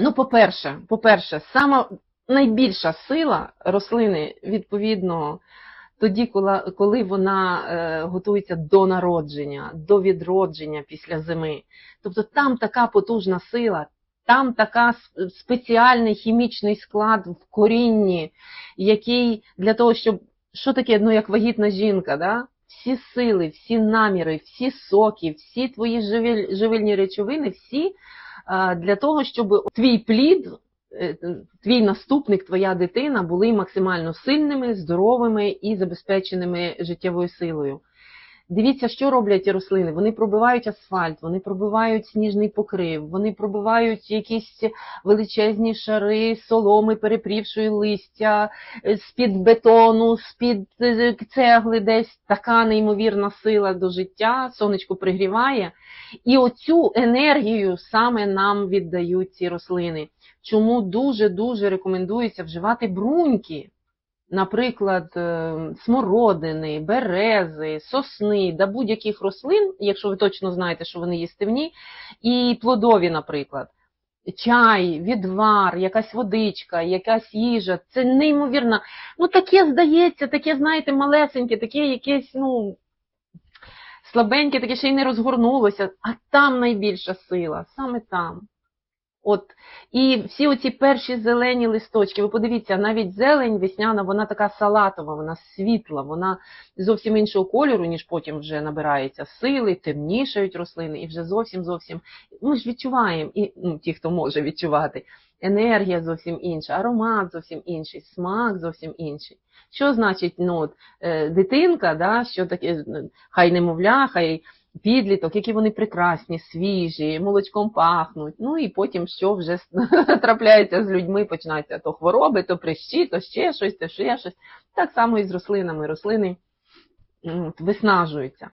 Ну, по-перше, по-перше, сама найбільша сила рослини, відповідно, тоді, коли, вона е, готується до народження, до відродження після зими. Тобто там така потужна сила, там така спеціальний хімічний склад в корінні, який для того, щоб що таке, ну як вагітна жінка, да? Всі сили, всі наміри, всі соки, всі твої живіль, живильні речовини, всі для того, щоб твій плід, е, твій наступник, твоя дитина були максимально сильними, здоровими і забезпеченими життєвою силою. Дивіться, що роблять ті рослини. Вони пробивають асфальт, вони пробивають сніжний покрив, вони пробивають якісь величезні шари соломи, перепрівшої листя, е, з-під бетону, з-під е, цегли десь така неймовірна сила до життя, сонечко пригріває. І оцю енергію саме нам віддають ці рослини. Чому дуже-дуже рекомендується вживати бруньки, наприклад, е, смородини, берези, сосни да будь-яких рослин, якщо ви точно знаєте, що вони їстивні, і плодові, наприклад. Чай, відвар, якась водичка, якась їжа. Це неймовірно. Ну, таке здається, таке, знаєте, малесеньке, таке якесь, ну, слабеньке, таке ще й не розгорнулося, а там найбільша сила, саме там. От, і всі оці перші зелені листочки, ви подивіться, навіть зелень весняна, вона така салатова, вона світла, вона зовсім іншого кольору, ніж потім вже набирається сили, темнішають рослини, і вже зовсім зовсім ми ж відчуваємо, і ну, ті, хто може відчувати, енергія зовсім інша, аромат зовсім інший, смак зовсім інший. Що значить ну, от, е, дитинка, да, що таке, ну, хай немовля, хай підліток, які вони прекрасні, свіжі, молочком пахнуть. Ну і потім що вже трапляється з людьми, починаються то хвороби, то прищі, то ще щось, то ще щось. Так само і з рослинами. Рослини виснажуються.